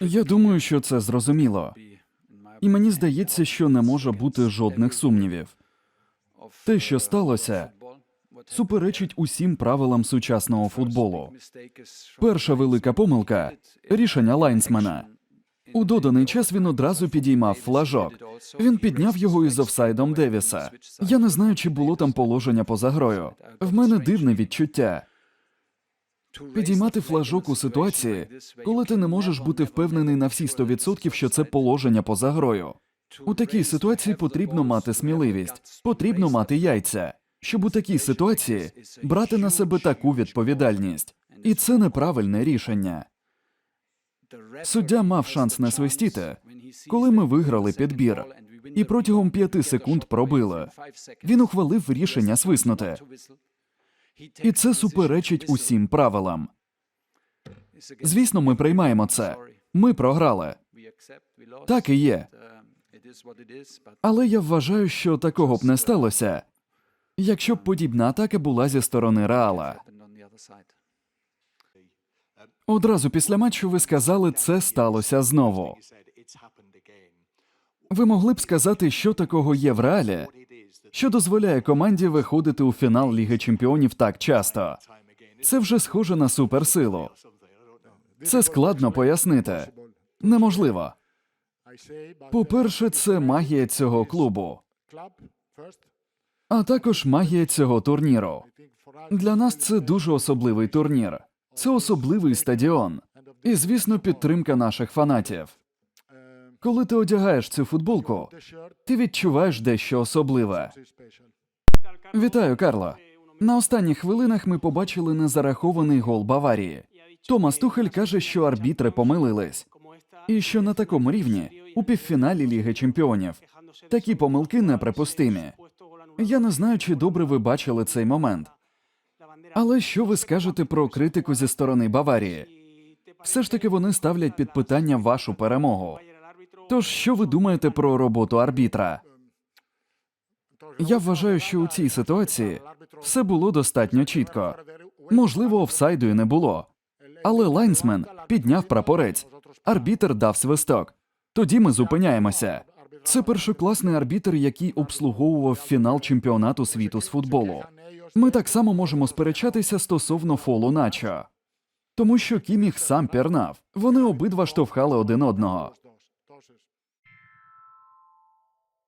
Я думаю, що це зрозуміло. І мені здається, що не може бути жодних сумнівів. Те, що сталося, суперечить усім правилам сучасного футболу. Перша велика помилка рішення лайнсмена. У доданий час він одразу підіймав флажок. Він підняв його із офсайдом Девіса. Я не знаю, чи було там положення поза грою. В мене дивне відчуття. Підіймати флажок у ситуації, коли ти не можеш бути впевнений на всі 100%, що це положення поза грою. У такій ситуації потрібно мати сміливість, потрібно мати яйця, щоб у такій ситуації брати на себе таку відповідальність. І це неправильне рішення. Суддя мав шанс не свистіти, коли ми виграли підбір, і протягом п'яти секунд пробили. Він ухвалив рішення свиснути. І це суперечить усім правилам. Звісно, ми приймаємо це. Ми програли. Так і є. Але я вважаю, що такого б не сталося, якщо б подібна атака була зі сторони Реала. Одразу після матчу ви сказали, це сталося знову. Ви могли б сказати, що такого є в реалі, що дозволяє команді виходити у фінал Ліги Чемпіонів так часто. Це вже схоже на суперсилу. Це складно пояснити. Неможливо. По-перше, це магія цього клубу, а також магія цього турніру. Для нас це дуже особливий турнір. Це особливий стадіон. І, звісно, підтримка наших фанатів. Коли ти одягаєш цю футболку, ти відчуваєш дещо особливе. Вітаю, Карло. На останніх хвилинах ми побачили незарахований гол Баварії. Томас Тухель каже, що арбітри помилились, і що на такому рівні у півфіналі Ліги Чемпіонів такі помилки неприпустимі. Я не знаю, чи добре ви бачили цей момент. Але що ви скажете про критику зі сторони Баварії? Все ж таки вони ставлять під питання вашу перемогу. Тож, що ви думаєте про роботу арбітра? Я вважаю, що у цій ситуації все було достатньо чітко. Можливо, офсайду і не було. Але лайнсмен підняв прапорець, арбітр дав свисток. Тоді ми зупиняємося. Це першокласний арбітр, який обслуговував фінал чемпіонату світу з футболу. Ми так само можемо сперечатися стосовно фолу начо. Тому що Кіміх сам пірнав. Вони обидва штовхали один одного.